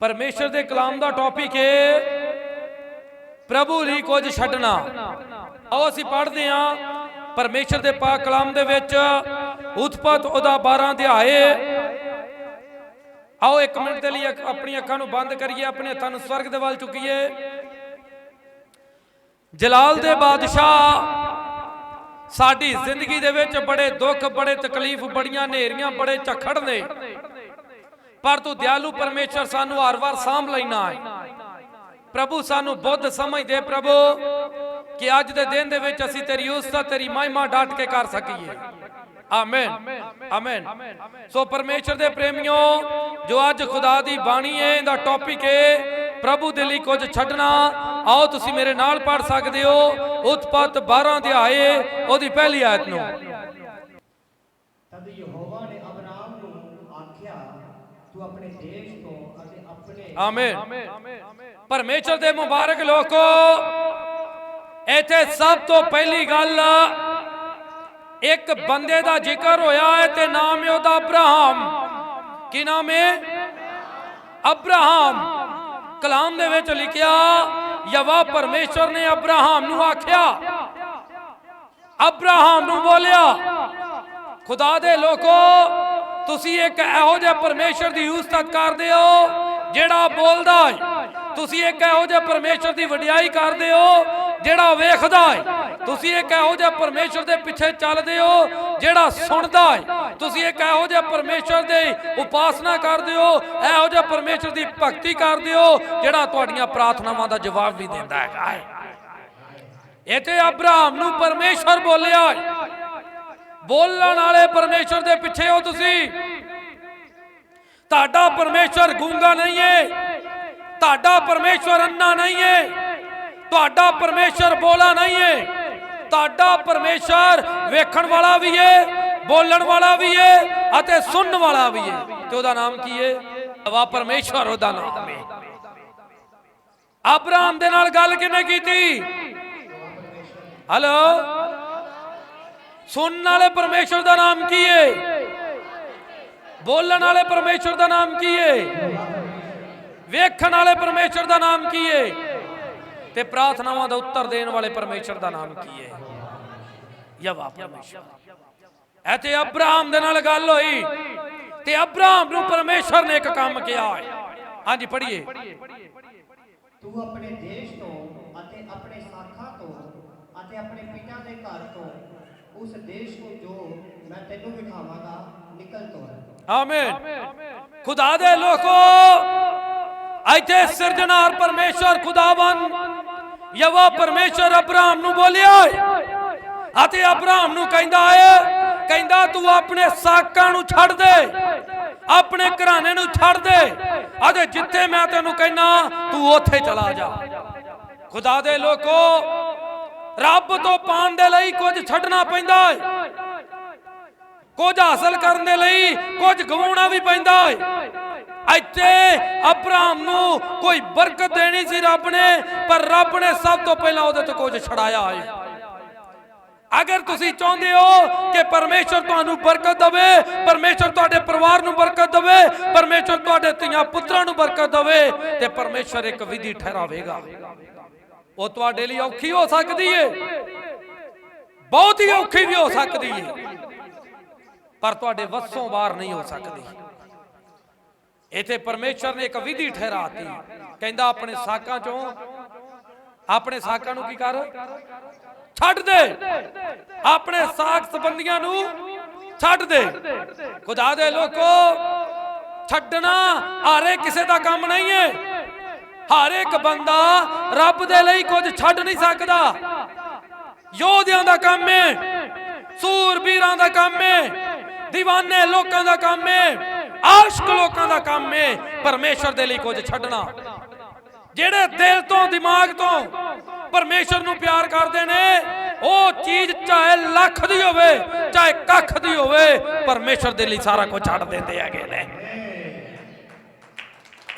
ਪਰਮੇਸ਼ਰ ਦੇ ਕਲਾਮ ਦਾ ਟੌਪਿਕ ਹੈ ਪ੍ਰਭੂ ਲਈ ਕੁਝ ਛੱਡਣਾ। ਆਓ ਅਸੀਂ ਪੜ੍ਹਦੇ ਹਾਂ ਪਰਮੇਸ਼ਰ ਦੇ ਪਾਕ ਕਲਾਮ ਦੇ ਵਿੱਚ ਉਤਪਤ ਉਹਦਾ 12 ਅਧਿਆਏ। ਆਓ ਇੱਕ ਮਿੰਟ ਦੇ ਲਈ ਅੱਖ- ਆਪਣੀ ਅੱਖਾਂ ਨੂੰ ਬੰਦ ਕਰੀਏ, ਆਪਣੇ ਹੱਥਾਂ ਨੂੰ ਸਵਰਗ ਦੇ ਵੱਲ ਚੁੱਕੀਏ। ਜਲਾਲ ਦੇ ਬਾਦਸ਼ਾਹ ਸਾਡੀ ਜ਼ਿੰਦਗੀ ਦੇ ਵਿੱਚ ਬੜੇ ਦੁੱਖ, ਬੜੇ ਤਕਲੀਫ, ਬੜੀਆਂ ਨੇਰੀਆਂ ਬੜੇ ਝਖੜ ਨੇ। ਪਰ ਤੂੰ ਦਿਆਲੂ ਪਰਮੇਸ਼ਰ ਸਾਨੂੰ ਹਰ ਵਾਰ ਸਾਂਭ ਲੈਣਾ ਹੈ। ਪ੍ਰਭੂ, ਸਾਨੂੰ ਬੁੱਧ ਸਮਝਦੇ ਪ੍ਰਭੂ ਕਿ ਅੱਜ ਦੇ ਦਿਨ ਦੇ ਵਿੱਚ ਅਸੀਂ ਤੇਰੀ ਉਸਤਾ, ਤੇਰੀ ਮਹਿਮਾ ਡਾਟ ਕੇ ਕਰ ਸਕੀਏ। ਆਮੇਨ। ਆਮੇਨ। ਸੋ ਪਰਮੇਸ਼ਰ ਦੇ ਪ੍ਰੇਮਿਓ, ਜੋ ਅੱਜ ਖੁਦਾ ਦੀ ਬਾਣੀ ਹੈ, ਇਹਦਾ ਟੌਪਿਕ ਹੈ, ਪ੍ਰਭੂ ਦੇ ਲਈ ਕੁਝ ਛੱਡਣਾ। ਆਓ ਤੁਸੀਂ ਮੇਰੇ ਨਾਲ ਪੜ ਸਕਦੇ ਹੋ। ਉਤਪਤ 12 ਅਧਿਆਏ ਉਹਦੀ ਪਹਿਲੀ ਆਇਤ ਨੂੰ ਤਦ ਯਹੋਵਾ ਨੇ ਅਬਰਾਮ ਨੂੰ ਆਖਿਆ ਤੂੰ ਆਪਣੇ ਦੇਸ਼ ਤੋਂ ਅਤੇ ਆਪਣੇ ਆਮੇਨ। ਪਰਮੇਸ਼ਰ ਦੇ ਮੁਬਾਰਕ ਲੋਕੋ, ਇੱਥੇ ਸਭ ਤੋਂ ਪਹਿਲੀ ਗੱਲ, ਇੱਕ ਬੰਦੇ ਦਾ ਜ਼ਿਕਰ ਹੋਇਆ ਹੈ ਤੇ ਨਾਮ ਹੈ ਉਹਦਾ ਅਬਰਾਹਮ। ਕੀ ਨਾਮ ਹੈ? ਅਬਰਾਹਮ। ਕਲਾਮ ਦੇ ਵਿੱਚ ਲਿਖਿਆ, ਯਵਾ ਪਰਮੇਸ਼ਰ ਨੇ ਅਬਰਾਹਮ ਨੂੰ ਆਖਿਆ। ਅਬਰਾਹਮ ਨੂੰ ਬੋਲਿਆ, ਖੁਦਾ ਦੇ ਲੋਕੋ, ਤੁਸੀਂ ਇੱਕ ਇਹੋ ਜਿਹਾ ਪਰਮੇਸ਼ਰ ਦੀ ਉਸਤਤ ਕਰਦੇ ਹੋ ਜਿਹੜਾ ਬੋਲਦਾ ਹੈ ਤੁਸੀਂ ਇੱਕ ਇਹੋ ਜਿਹੇ ਪਰਮੇਸ਼ਰ ਦੀ ਵਡਿਆਈ ਕਰਦੇ ਹੋ, ਜਿਹੜਾ ਵੇਖਦਾ ਹੈ ਤੁਸੀਂ ਇੱਕ ਇਹੋ ਜਿਹੇ ਪਰਮੇਸ਼ਰ ਦੇ ਪਿੱਛੇ ਚੱਲਦੇ ਹੋ, ਜਿਹੜਾ ਸੁਣਦਾ ਹੈ ਤੁਸੀਂ ਇੱਕ ਇਹੋ ਜਿਹੇ ਪਰਮੇਸ਼ਰ ਦੀ ਉਪਾਸਨਾ ਕਰਦੇ ਹੋ, ਇਹੋ ਜਿਹੇ ਪਰਮੇਸ਼ਰ ਦੀ ਭਗਤੀ ਕਰਦੇ ਹੋ, ਜਿਹੜਾ ਤੁਹਾਡੀਆਂ ਪ੍ਰਾਰਥਨਾਵਾਂ ਦਾ ਜਵਾਬ ਵੀ ਦਿੰਦਾ ਹੈਗਾ ਹੈ ਇੱਥੇ ਅਬਰਾਹਮ ਨੂੰ ਪਰਮੇਸ਼ਰ ਬੋਲਿਆ ਬੋਲਣ ਵਾਲੇ ਪਰਮੇਸ਼ਰ ਦੇ ਪਿੱਛੇ ਹੋ ਤੁਸੀਂ। ਤੁਹਾਡਾ ਪਰਮੇਸ਼ਰ ਗੂੰਗਾ ਨਹੀਂ ਹੈ ਤੁਹਾਡਾ ਪਰਮੇਸ਼ਵਰ ਅੰਨਾ ਨਹੀਂ ਹੈ ਤੁਹਾਡਾ ਪਰਮੇਸ਼ਵਰ ਬੋਲਾ ਨਹੀਂ ਹੈ ਤੁਹਾਡਾ ਪਰਮੇਸ਼ਰ ਵੇਖਣ ਵਾਲਾ ਵੀ ਹੈ ਬੋਲਣ ਵਾਲਾ ਵੀ ਹੈ ਅਤੇ ਸੁਣਨ ਵਾਲਾ ਵੀ ਹੈ ਤੇ ਉਹਦਾ ਨਾਮ ਕੀ ਹੈ ਵਾ ਪਰਮੇਸ਼ਰ ਉਹਦਾ ਨਾਮ ਹੈ ਅਬਰਾਮ ਦੇ ਨਾਲ ਗੱਲ ਕਿਨੇ ਕੀਤੀ? ਹਲੋ? ਸੁਣਨ ਵਾਲੇ ਪਰਮੇਸ਼ਰ ਦਾ ਨਾਮ ਕੀ ਹੈ ਬੋਲਣ ਵਾਲੇ ਪਰਮੇਸ਼ਰ ਦਾ ਨਾਮ ਕੀ ਹੈ ਵੇਖਣ ਵਾਲੇ ਪਰਮੇਸ਼ਰ ਦਾ ਨਾਮ ਕੀ ਹੈ ਤੇ ਪ੍ਰਾਰਥਨਾਵਾਂ ਦਾ ਉੱਤਰ ਦੇਣ ਵਾਲੇ ਪਰਮੇਸ਼ਰ ਦਾ ਨਾਮ ਕੀ ਹੈ ਯਵਾ ਪਰਮੇਸ਼ਰ। ਐਤੇ ਅਬਰਾਹਮ ਦੇ ਨਾਲ ਗੱਲ ਹੋਈ। ਤੇ ਅਬਰਾਹਮ ਨੂੰ ਪਰਮੇਸ਼ਰ ਨੇ ਇੱਕ ਕੰਮ ਕਿਹਾ ਹੈ ਹਾਂਜੀ, ਪੜ੍ਹੀਏ। ਤੂੰ ਆਪਣੇ ਦੇਸ਼ ਤੋਂ ਅਤੇ ਆਪਣੇ ਸਾਖਾਂ ਤੋਂ ਅਤੇ ਆਪਣੇ ਪਿਤਾ ਦੇ ਘਰ ਤੋਂ ਉਸ ਦੇਸ਼ ਨੂੰ ਜੋ ਮੈਂ ਤੈਨੂੰ ਵਿਖਾਵਾਂਗਾ, ਨਿਕਲ ਤੁਰ। ਆਮੀਨ। ਖੁਦਾ ਦੇ ਲੋਕੋ ਇੱਥੇ ਸਿਰਜਣਹਾਰ ਪਰਮੇਸ਼ਰ ਖੁਦਾਵੰ ਯਵਾ ਪਰਮੇਸ਼ਰ ਅਬਰਾਹਮ ਨੂੰ ਬੋਲਿਆ ਅਤੇ ਅਬਰਾਹਮ ਨੂੰ ਕਹਿੰਦਾ ਹੈ ਕਹਿੰਦਾ ਤੂੰ ਆਪਣੇ ਸਾਕਾਂ ਨੂੰ ਛੱਡ ਦੇ ਆਪਣੇ ਘਰਾਣੇ ਨੂੰ ਛੱਡ ਦੇ। ਅਤੇ ਜਿੱਥੇ ਮੈਂ ਤੈਨੂੰ ਕਹਿਣਾ ਤੂੰ ਉੱਥੇ ਚਲਾ ਜਾ। ਖੁਦਾ ਦੇ ਲੋਕੋ ਰੱਬ ਤੋਂ ਪਾਣ ਦੇ ਲਈ ਕੁਝ ਛੱਡਣਾ ਪੈਂਦਾ ਹੈ ਕੁਝ ਹਾਸਲ ਕਰਨ ਦੇ ਲਈ ਕੁਝ ਗਵਾਉਣਾ ਵੀ ਪੈਂਦਾ ਹੈ ਇੱਥੇ ਅਬਰਾਹਮ ਨੂੰ ਕੋਈ ਬਰਕਤ ਦੇਣੀ ਸੀ ਰੱਬ ਨੇ, ਪਰ ਰੱਬ ਨੇ ਸਭ ਤੋਂ ਪਹਿਲਾਂ ਉਹਦੇ ਤੋਂ ਕੁਝ ਛੜਾਇਆ ਹੈ ਅਗਰ ਤੁਸੀਂ ਚਾਹੁੰਦੇ ਹੋ ਕਿ ਪਰਮੇਸ਼ਰ ਤੁਹਾਨੂੰ ਬਰਕਤ ਦੇਵੇ, ਪਰਮੇਸ਼ਰ ਤੁਹਾਡੇ ਪਰਿਵਾਰ ਨੂੰ ਬਰਕਤ ਦੇਵੇ, ਪਰਮੇਸ਼ਰ ਤੁਹਾਡੇ ਧੀਆਂ ਪੁੱਤਰਾਂ ਨੂੰ ਬਰਕਤ ਦੇਵੇ, ਤੇ ਪਰਮੇਸ਼ਰ ਇੱਕ ਵਿਧੀ ਠਹਿਰਾਵੇਗਾ। ਉਹ ਤੁਹਾਡੇ ਲਈ ਔਖੀ ਹੋ ਸਕਦੀ ਏ। ਬਹੁਤ ਹੀ ਔਖੀ ਵੀ ਹੋ ਸਕਦੀ ਏ। ਪਰ ਤੁਹਾਡੇ ਵੱਸੋਂ ਬਾਹਰ ਨਹੀਂ ਹੋ ਸਕਦੀ। ਇਥੇ ਪਰਮੇਸ਼ਰ ਨੇ ਇੱਕ ਵਿਧੀ ਠਹਿਰਾਤੀ। ਕਹਿੰਦਾ, ਆਪਣੇ ਸਾਕਾਂ ਚੋਂ, ਆਪਣੇ ਸਾਕਾਂ ਨੂੰ ਕੀ ਕਰ? ਛੱਡ ਦੇ। ਆਪਣੇ ਸਾਕ ਸੰਬੰਧੀਆਂ ਨੂੰ ਛੱਡ ਦੇ। ਖੁਦਾ ਦੇ ਲੋਕੋ, ਛੱਡਣਾ ਹਾਰੇ ਕਿਸੇ ਦਾ ਕੰਮ ਨਹੀਂ ਹੈ ਹਰ ਇੱਕ ਬੰਦਾ ਰੱਬ ਦੇ ਲਈ ਕੁਝ ਛੱਡ ਨਹੀਂ ਸਕਦਾ। ਯੋਧਿਆਂ ਦਾ ਕੰਮ ਹੈ ਸੂਰਬੀਰਾਂ ਦਾ ਕੰਮ ਹੈ دیਵਾਨੇ ਲੋਕਾਂ ਦਾ ਕੰਮ ਹੈ ਆਸ਼ਕ ਲੋਕਾਂ ਦਾ ਕੰਮ ਹੈ ਪਰਮੇਸ਼ਰ ਦੇ ਲਈ ਕੁਝ ਛੱਡਣਾ ਜਿਹੜੇ ਦਿਲ ਤੋਂ ਦਿਮਾਗ ਤੋਂ ਪਰਮੇਸ਼ਰ ਨੂੰ ਪਿਆਰ ਕਰਦੇ ਨੇ ਉਹ ਚੀਜ਼ ਚਾਹੇ ਲੱਖ ਦੀ ਹੋਵੇ ਚਾਹੇ ਕੱਖ ਦੀ ਹੋਵੇ ਪਰਮੇਸ਼ਰ ਦੇ ਲਈ ਸਾਰਾ ਕੁਝ ਛੱਡ ਦਿੰਦੇ ਹੈਗੇ ਨੇ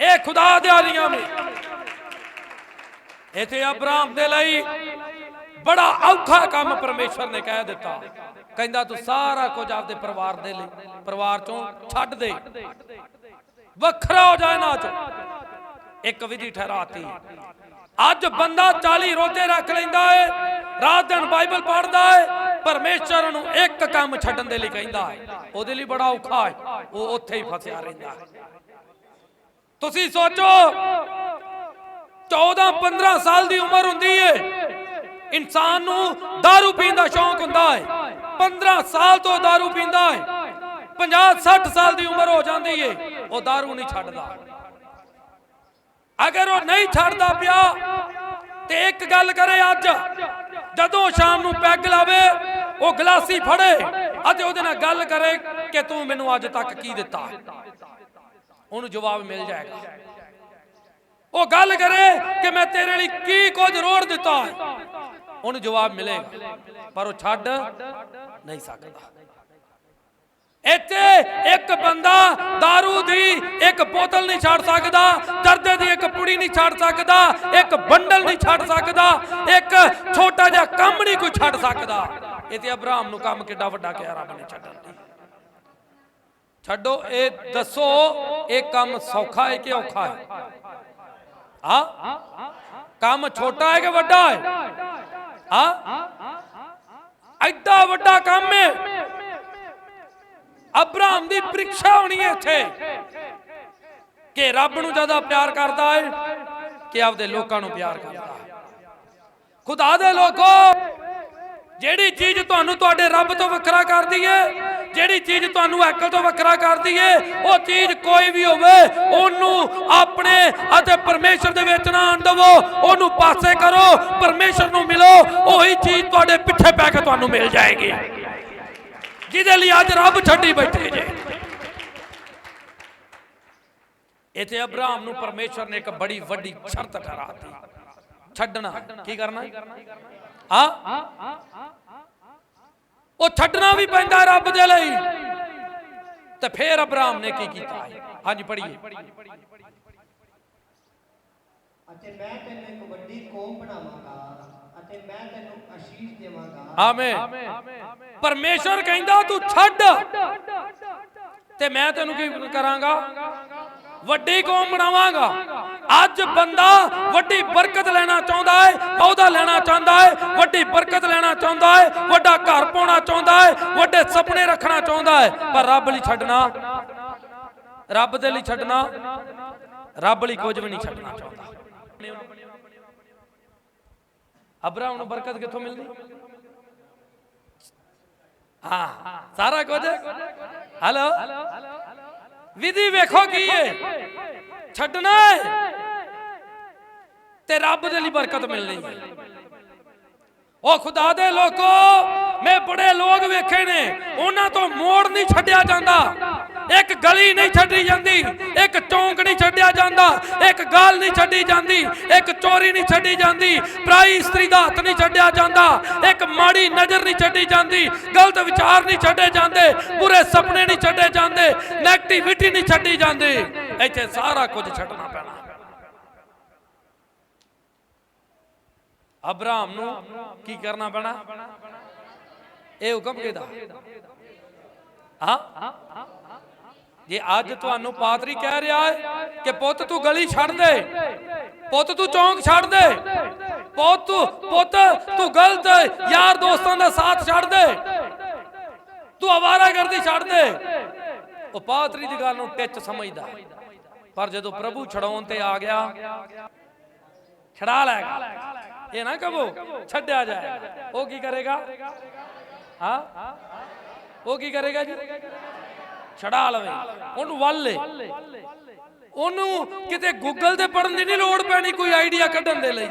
ਇਹ ਖੁਦਾ ਦੇ ਆਲੀਆਂ ਨੇ ਇਥੇ ਅਬਰਾਮ ਦੇ ਲਈ ਬੜਾ ਔਖਾ ਕੰਮ ਪਰਮੇਸ਼ਰ ਨੇ ਕਹਿ ਦਿੱਤਾ। ਕਹਿੰਦਾ, ਤੂੰ ਸਾਰਾ ਕੁਝ ਆਪਦੇ ਪਰਿਵਾਰ ਦੇ ਲਈ, ਪਰਿਵਾਰ ਚੋਂ ਛੱਡ ਦੇ। ਵੱਖਰਾ ਹੋ ਜਾ ਇਹਨਾਂ ਚੋਂ। ਇੱਕ ਵਿਧੀ ਠਹਿਰਾਤੀ। ਅੱਜ ਬੰਦਾ 40 ਰੋਜ਼ੇ ਰੱਖ ਲੈਂਦਾ ਏ, ਰਾਤ ਦਿਨ ਬਾਈਬਲ ਪੜ੍ਹਦਾ ਏ, ਪਰਮੇਸ਼ਰ ਨੂੰ ਇੱਕ ਕੰਮ ਛੱਡਣ ਦੇ ਲਈ ਕਹਿੰਦਾ ਏ। ਉਹਦੇ ਲਈ ਬੜਾ ਔਖਾ ਏ। ਉਹ ਉੱਥੇ ਹੀ ਫਸਿਆ ਰਹਿੰਦਾ ਏ। ਤੁਸੀਂ ਸੋਚੋ 14 15 ਸਾਲ ਦੀ ਉਮਰ ਹੁੰਦੀ ਏ। ਇਨਸਾਨ ਨੂੰ दारू ਪੀਣ ਦਾ ਸ਼ੌਂਕ ਹੁੰਦਾ ਏ 15 ਸਾਲ ਤੋਂ दारू ਪੀਂਦਾ ਏ 50 60 ਸਾਲ ਦੀ ਉਮਰ ਹੋ ਜਾਂਦੀ ਏ ਉਹ दारू ਨਹੀਂ ਛੱਡਦਾ ਅਗਰ ਉਹ ਨਹੀਂ ਛੱਡਦਾ ਪਿਆ ਤੇ ਇੱਕ ਗੱਲ ਕਰੇ ਅੱਜ ਜਦੋਂ ਸ਼ਾਮ ਨੂੰ ਪੈਗ ਲਾਵੇ ਉਹ ਗਲਾਸੀ ਫੜੇ ਅਤੇ ਉਹਦੇ ਨਾਲ ਗੱਲ ਕਰੇ ਕਿ ਤੂੰ ਮੈਨੂੰ ਅੱਜ ਤੱਕ ਕੀ ਦਿੱਤਾ ਉਹਨੂੰ ਜਵਾਬ ਮਿਲ ਜਾਏਗਾ ਉਹ ਗੱਲ ਕਰੇ ਕਿ ਮੈਂ ਤੇਰੇ ਲਈ ਕੀ ਕੁਝ ਰੋੜ ਦਿੱਤਾ ਉਹਨੂੰ ਜਵਾਬ ਮਿਲੇਗਾ, ਪਰ ਉਹ ਛੱਡ ਨਹੀਂ ਸਕਦਾ। ਇੱਥੇ ਇੱਕ ਬੰਦਾ दारू ਦੀ ਇੱਕ ਬੋਤਲ ਨਹੀਂ ਛੱਡ ਸਕਦਾ, ਦਰਦੇ ਦੀ ਇੱਕ ਪੁੜੀ ਨਹੀਂ ਛੱਡ ਸਕਦਾ, ਇੱਕ ਬੰਡਲ ਨਹੀਂ ਛੱਡ ਸਕਦਾ, ਇੱਕ ਛੋਟਾ ਜਿਹਾ ਕੰਮ ਨਹੀਂ ਕੋਈ ਛੱਡ ਸਕਦਾ। ਇਹ ਤੇ ਅਬਰਾਮ ਨੂੰ ਕੰਮ ਕਿੱਡਾ ਵੱਡਾ ਕਿਹਾ ਰੱਬ ਨੇ ਛੱਡਣ ਲਈ ਛੱਡੋ, ਇਹ ਦੱਸੋ, ਇਹ ਕੰਮ ਸੌਖਾ ਹੈ ਕਿ ਔਖਾ ਹੈ? ਆ ਕੰਮ ਛੋਟਾ ਹੈ ਕਿ ਵੱਡਾ ਹੈ? ਆ ਐਡਾ ਵੱਡਾ ਕੰਮ ਹੈ। ਅਬਰਾਮ ਦੀ ਪ੍ਰੀਖਿਆ ਹੋਣੀ ਹੈ ਇੱਥੇ। ਕਿ ਰੱਬ ਨੂੰ ਜ਼ਿਆਦਾ ਪਿਆਰ ਕਰਦਾ ਹੈ ਕਿ ਆਪਦੇ ਲੋਕਾਂ ਨੂੰ ਪਿਆਰ ਕਰਦਾ ਹੈ। ਖੁਦਾ ਦੇ ਲੋਕੋ, ਜਿਹੜੀ ਚੀਜ਼ ਤੁਹਾਨੂੰ ਤੁਹਾਡੇ ਰੱਬ ਤੋਂ ਵੱਖਰਾ ਕਰਦੀ ਹੈ ਜਿਹੜੀ ਚੀਜ਼ ਤੁਹਾਨੂੰ ਅਕਲ ਤੋਂ ਵੱਖਰਾ ਕਰਦੀ ਏ, ਉਹ ਚੀਜ਼ ਕੋਈ ਵੀ ਹੋਵੇ, ਉਹਨੂੰ ਆਪਣੇ ਅਤੇ ਪਰਮੇਸ਼ਰ ਦੇ ਵਿੱਚ ਨਾ ਆਣ ਦੇਵੋ, ਉਹਨੂੰ ਪਾਸੇ ਕਰੋ, ਪਰਮੇਸ਼ਰ ਨੂੰ ਮਿਲੋ, ਉਹੀ ਚੀਜ਼ ਤੁਹਾਡੇ ਪਿੱਛੇ ਪੈ ਕੇ ਤੁਹਾਨੂੰ ਮਿਲ ਜਾਏਗੀ। ਜਿਹਦੇ ਲਈ ਅੱਜ ਰੱਬ ਛੱਡੀ ਬੈਠੇ ਜੇ। ਇਥੇ ਅਬਰਾਮ ਨੂੰ ਪਰਮੇਸ਼ਰ ਨੇ ਇੱਕ ਬੜੀ ਵੱਡੀ ਸ਼ਰਤ ਠਹਿਰਾਤੀ। ਛੱਡਣਾ, ਕੀ ਕਰਨਾ? ਆ ਉਹ ਛੱਡਣਾ ਵੀ ਪੈਂਦਾ ਰੱਬ ਦੇ ਲਈ। ਤੇ ਫੇਰ ਅਬਰਾਮ ਨੇ ਕੀ ਕੀਤਾ ਹਾਂਜੀ ਪੜ੍ਹੀਏ। ਅਤੇ ਮੈਂ ਤੈਨੂੰ ਇੱਕ ਵੱਡੀ ਕੌਮ ਬਣਾਵਾਂਗਾ ਅਤੇ ਮੈਂ ਤੈਨੂੰ ਆਸ਼ੀਸ਼ ਦੇਵਾਂਗਾ। ਆਮੇਨ। ਪਰਮੇਸ਼ਰ ਕਹਿੰਦਾ ਤੂੰ ਛੱਡ। ਤੇ ਮੈਂ ਤੈਨੂੰ ਕੀ ਕਰਾਂਗਾ? ਵੱਡੀ ਕੌਮ ਬਣਾਵਾਂਗਾ। ਅੱਜ ਬੰਦਾ ਵੱਡੀ ਬਰਕਤ ਲੈਣਾ ਚਾਹੁੰਦਾ ਹੈ, ਅਹੁਦਾ ਲੈਣਾ ਚਾਹੁੰਦਾ ਹੈ, ਵੱਡੀ ਬਰਕਤ ਲੈਣਾ ਚਾਹੁੰਦਾ ਹੈ, ਵੱਡਾ ਘਰ ਪਾਉਣਾ ਚਾਹੁੰਦਾ ਹੈ, ਵੱਡੇ ਸੁਪਨੇ ਰੱਖਣਾ ਚਾਹੁੰਦਾ ਹੈ। ਪਰ ਰੱਬ ਲਈ ਛੱਡਣਾ, ਰੱਬ ਦੇ ਲਈ ਛੱਡਣਾ, ਰੱਬ ਲਈ ਕੁਝ ਵੀ ਨਹੀਂ ਛੱਡਣਾ ਚਾਹੁੰਦਾ। ਅਬਰਾਮ ਨੂੰ ਬਰਕਤ ਕਿੱਥੋਂ ਮਿਲਦੀ? ਹਾਂ, ਸਾਰਾ ਕੁਝ? ਹਲੋ? ਵਿਧੀ ਵੇਖੋ ਕੀ ਹੈ ਛੱਡਣਾ ਤੇ ਰੱਬ ਦੇ ਲਈ ਬਰਕਤ ਮਿਲਣੀ ਹੈ ਉਹ ਖੁਦਾ ਦੇ ਲੋਕੋ, ਮੈਂ ਬੜੇ ਲੋਕ ਵੇਖੇ ਨੇ। ਉਹਨਾਂ ਤੋਂ ਮੋੜ ਨਹੀਂ ਛੱਡਿਆ ਜਾਂਦਾ। ਇੱਕ ਗਲੀ ਨਹੀਂ ਛੱਡੀ ਜਾਂਦੀ, ਇੱਕ ਚੌਂਕ ਨਹੀਂ ਛੱਡਿਆ ਜਾਂਦਾ, ਇੱਕ ਗਾਲ ਨਹੀਂ ਛੱਡੀ ਜਾਂਦੀ, ਇੱਕ ਚੋਰੀ ਨਹੀਂ ਛੱਡੀ ਜਾਂਦੀ, ਪ੍ਰਾਈ ਇਸਤਰੀ ਦਾ ਹੱਥ ਨਹੀਂ ਛੱਡਿਆ ਜਾਂਦਾ, ਇੱਕ ਮਾੜੀ ਨਜ਼ਰ ਨਹੀਂ ਛੱਡੀ ਜਾਂਦੀ, ਗਲਤ ਵਿਚਾਰ ਨਹੀਂ ਛੱਡੇ ਜਾਂਦੇ, ਬੁਰੇ ਸੁਪਨੇ ਨਹੀਂ ਛੱਡੇ ਜਾਂਦੇ ਨੈਗੇਟਿਵਿਟੀ ਨਹੀਂ ਛੱਡੀ ਜਾਂਦੀ। ਇੱਥੇ ਸਾਰਾ ਕੁਝ ਛੱਡਣਾ ਪੈਣਾ। ਅਬਰਾਮ ਨੂੰ ਕੀ ਕਰਨਾ ਪੈਣਾ? ਇਹ ਹੁਕਮ ਕਿਹਦਾ? ਹਾਂ? ਜੇ ਅੱਜ ਤੁਹਾਨੂੰ ਪਾਤਰੀ ਕਹਿ ਰਿਹਾ ਹੈ ਕਿ ਪੁੱਤ ਤੂੰ ਗਲੀ ਛੱਡ ਦੇ, ਪੁੱਤ ਤੂੰ ਚੌਂਕ ਛੱਡ ਦੇ, ਪੁੱਤ ਤੂੰ ਪੁੱਤ ਤੂੰ ਗਲਤ ਯਾਰ ਦੋਸਤਾਂ ਦਾ ਸਾਥ ਛੱਡ ਦੇ, ਤੂੰ ਆਵਾਰਾਗਰਦੀ ਛੱਡ ਦੇ। ਉਹ ਪਾਤਰੀ ਦੀ ਗੱਲ ਨੂੰ ਟਿੱਚ ਸਮਝਦਾ। ਪਰ ਜਦੋਂ ਪ੍ਰਭੂ ਛਡਾਉਣ ਤੇ ਆ ਗਿਆ ਛੜਾ ਲੈਗਾ ਇਹ ਨਾ ਕਹੋ, ਛੱਡਿਆ ਜਾਏ। ਉਹ ਕੀ ਕਰੇਗਾ? ਹਾਂ? ਉਹ ਕੀ ਕਰੇਗਾ ਜੀ? ਛਡਾ ਲਵੇ। ਉਹਨੂੰ ਵੱਲ ਉਹਨੂੰ ਕਿਤੇ ਗੂਗਲ ਤੇ ਪੜਨ ਦੀ ਨਹੀਂ ਲੋੜ ਪੈਣੀ, ਕੋਈ ਆਈਡੀਆ ਕੱਢਣ ਦੇ ਲਈ।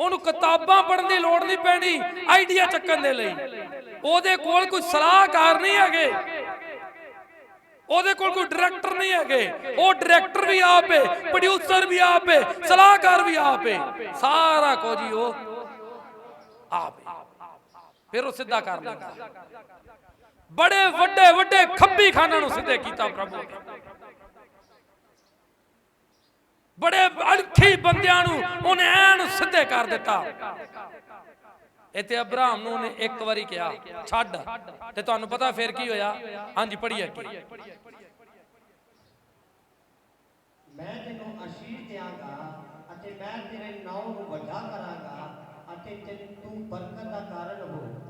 ਉਹਨੂੰ ਕਿਤਾਬਾਂ ਪੜਨ ਦੀ ਲੋੜ ਨਹੀਂ ਪੈਣੀ ਆਈਡੀਆ ਚੱਕਣ ਦੇ ਲਈ। ਉਹਦੇ ਕੋਲ ਕੋਈ ਸਲਾਹਕਾਰ ਨਹੀਂ ਹੈਗੇ। ਉਹਦੇ ਕੋਲ ਕੋਈ ਡਾਇਰੈਕਟਰ ਨਹੀਂ ਹੈਗੇ। ਉਹ ਡਾਇਰੈਕਟਰ ਵੀ ਆਪ ਹੈ ਪ੍ਰੋਡਿਊਸਰ ਵੀ ਆਪ ਹੈ ਸਲਾਹਕਾਰ ਵੀ ਆਪ ਹੈ ਸਾਰਾ ਕੁਝ ਹੀ ਉਹ ਆਪ ਹੈ ਫਿਰ ਉਹ ਸਿੱਧਾ ਕਰ ਲੈਂਦਾ ਬੜੇ ਵੱਡੇ ਵੱਡੇ ਖੱਬੀ ਖਾਨਾਂ ਨੂੰ ਸਿੱਧੇ ਕੀਤਾ ਪ੍ਰਭੂ ਨੇ। ਬੜੇ ਅਣਖੀ ਬੰਦਿਆਂ ਨੂੰ ਉਹਨੇ ਐਨ ਸਿੱਧੇ ਕਰ ਦਿੱਤਾ। ਇੱਥੇ ਅਬਰਾਹਮ ਨੂੰ ਉਹਨੇ ਇੱਕ ਵਾਰੀ ਕਿਹਾ, ਛੱਡ। ਤੇ ਤੁਹਾਨੂੰ ਪਤਾ ਫਿਰ ਕੀ ਹੋਇਆ? ਹਾਂਜੀ, ਪੜ੍ਹੀਏ ਅੱਗੇ। ਮੈਂ ਤੈਨੂੰ ਆਸ਼ੀਸ਼ ਦਿਆਂਗਾ ਅਤੇ ਮੈਂ ਤੇਰੇ ਨਾਮ ਨੂੰ ਵੱਡਾ ਕਰਾਂਗਾ ਅਤੇ ਤੇ ਤੂੰ ਬਰਕਤ ਦਾ ਕਾਰਨ ਹੋ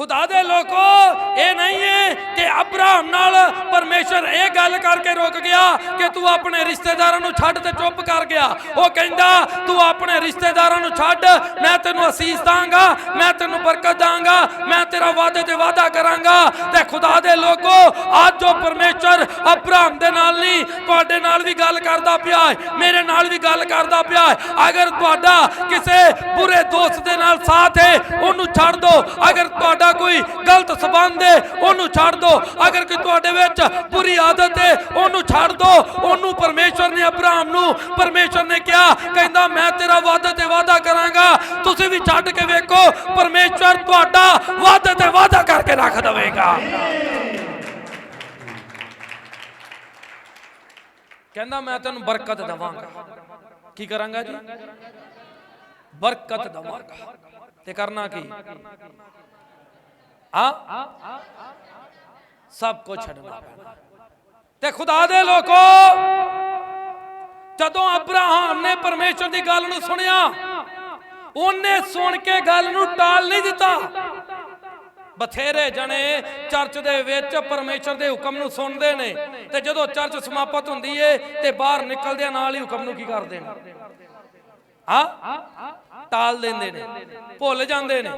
ਖੁਦਾ ਦੇ ਲੋਕੋ, ਇਹ ਨਹੀਂ ਹੈ ਕਿ ਅਬਰਾਹਮ ਨਾਲ ਪਰਮੇਸ਼ਰ ਇਹ ਗੱਲ ਕਰਕੇ ਰੁਕ ਗਿਆ ਕਿ ਤੂੰ ਆਪਣੇ ਰਿਸ਼ਤੇਦਾਰਾਂ ਨੂੰ ਛੱਡ ਤੇ ਚੁੱਪ ਕਰ ਗਿਆ। ਉਹ ਕਹਿੰਦਾ, ਤੂੰ ਆਪਣੇ ਰਿਸ਼ਤੇਦਾਰਾਂ ਨੂੰ ਛੱਡ, ਮੈਂ ਤੈਨੂੰ ਅਸੀਸ ਦਾਂਗਾ, ਮੈਂ ਤੈਨੂੰ ਬਰਕਤ ਦਾਂਗਾ, ਮੈਂ ਤੇਰਾ ਵਾਅਦੇ ਤੇ ਵਾਅਦਾ ਕਰਾਂਗਾ। ਤੇ ਖੁਦਾ ਦੇ ਲੋਕੋ, ਅੱਜ ਜੋ ਪਰਮੇਸ਼ਰ ਅਬਰਾਹਮ ਦੇ ਨਾਲ ਨਹੀਂ, ਤੁਹਾਡੇ ਨਾਲ ਵੀ ਗੱਲ ਕਰਦਾ ਪਿਆ ਹੈ, ਮੇਰੇ ਨਾਲ ਵੀ ਗੱਲ ਕਰਦਾ ਪਿਆ ਹੈ। ਅਗਰ ਤੁਹਾਡਾ ਕਿਸੇ ਬੁਰੇ ਦੋਸਤ ਦੇ ਨਾਲ ਸਾਥ ਹੈ, ਉਹਨੂੰ ਛੱਡ ਦਿਓ ਅਗਰ ਤੁਹਾਡਾ ਕੋਈ ਗਲਤ ਸਬੰਧ ਹੈ ਉਹਨੂੰ ਛੱਡ ਦਿਓ ਅਗਰ ਕੋਈ ਤੁਹਾਡੇ ਵਿੱਚ ਬੁਰੀ ਆਦਤ ਹੈ ਉਹਨੂੰ ਛੱਡ ਦਿਓ ਉਹਨੂੰ ਪਰਮੇਸ਼ਰ ਨੇ ਅਬਰਾਹਮ ਨੂੰ ਪਰਮੇਸ਼ਰ ਨੇ ਕਿਹਾ, ਕਹਿੰਦਾ, ਮੈਂ ਤੇਰਾ ਵਾਅਦੇ ਤੇ ਵਾਅਦਾ ਕਰਾਂਗਾ। ਤੁਸੀਂ ਵੀ ਛੱਡ ਕੇ ਵੇਖੋ ਪਰਮੇਸ਼ਰ ਤੁਹਾਡਾ ਵਾਅਦੇ ਤੇ ਵਾਅਦਾ ਕਰਕੇ ਰੱਖ ਦੇਵੇਗਾ। ਕਹਿੰਦਾ, ਮੈਂ ਤੈਨੂੰ ਬਰਕਤ ਦਵਾਂਗਾ। ਕੀ ਕਰਾਂਗਾ ਜੀ? ਬਰਕਤ ਦਵਾਂਗਾ। ਤੇ ਕਰਨਾ ਕੀ? ਆ। ਸਭ ਕੁਝ ਛੱਡਣਾ ਪੈਣਾ ਤੇ ਖੁਦਾ ਦੇ ਲੋਕੋ, ਜਦੋਂ ਅਬਰਾਹਮ ਨੇ ਪਰਮੇਸ਼ਰ ਦੀ ਗੱਲ ਨੂੰ ਸੁਣਿਆ, ਉਹਨੇ ਸੁਣ ਕੇ ਗੱਲ ਨੂੰ ਟਾਲ ਨਹੀਂ ਦਿੱਤਾ। ਬਥੇਰੇ ਜਣੇ ਚਰਚ ਦੇ ਵਿੱਚ ਪਰਮੇਸ਼ਰ ਦੇ ਹੁਕਮ ਨੂੰ ਸੁਣਦੇ ਨੇ ਤੇ ਜਦੋਂ ਚਰਚ ਸਮਾਪਤ ਹੁੰਦੀ ਏ ਤੇ ਬਾਹਰ ਨਿਕਲਦਿਆਂ ਨਾਲ ਹੀ ਹੁਕਮ ਨੂੰ ਕੀ ਕਰਦੇ ਨੇ? ਆ? ਟਾਲ ਦਿੰਦੇ ਨੇ, ਭੁੱਲ ਜਾਂਦੇ ਨੇ।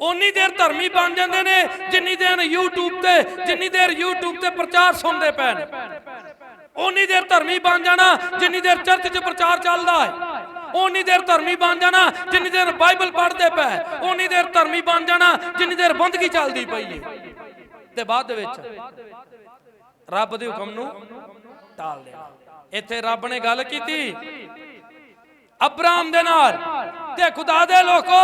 ਉਨੀ ਦੇਰ ਧਰਮੀ ਬਣ ਜਾਂਦੇ ਨੇ, ਜਿੰਨੀ ਦੇਰ YouTube ਤੇ, ਜਿੰਨੀ ਦੇਰ YouTube ਤੇ ਪ੍ਰਚਾਰ ਸੁਣਦੇ ਪਏ ਨੇ ਉਨੀ ਦੇਰ ਧਰਮੀ ਬਣ ਜਾਣਾ, ਜਿੰਨੀ ਦੇਰ ਚਰਚ 'ਚ ਪ੍ਰਚਾਰ ਚੱਲਦਾ ਹੈ। ਉਨੀ ਦੇਰ ਧਰਮੀ ਬਣ ਜਾਣਾ, ਜਿੰਨੀ ਦੇਰ ਬਾਈਬਲ ਪੜ੍ਹਦੇ ਪਏ ਉਨੀ ਦੇਰ ਧਰਮੀ ਬਣ ਜਾਣਾ, ਜਿੰਨੀ ਦੇਰ ਬੰਦਗੀ ਚੱਲਦੀ ਪਈ ਹੈ। ਤੇ ਬਾਅਦ ਦੇ ਵਿੱਚ ਰੱਬ ਦੇ ਹੁਕਮ ਨੂੰ ਟਾਲ ਦੇਣਾ। ਇੱਥੇ ਰੱਬ ਨੇ ਗੱਲ ਕੀਤੀ, ਅਬਰਾਮ ਦੇ ਨਾਲ, ਤੇ ਖੁਦਾ ਦੇ ਲੋਕੋ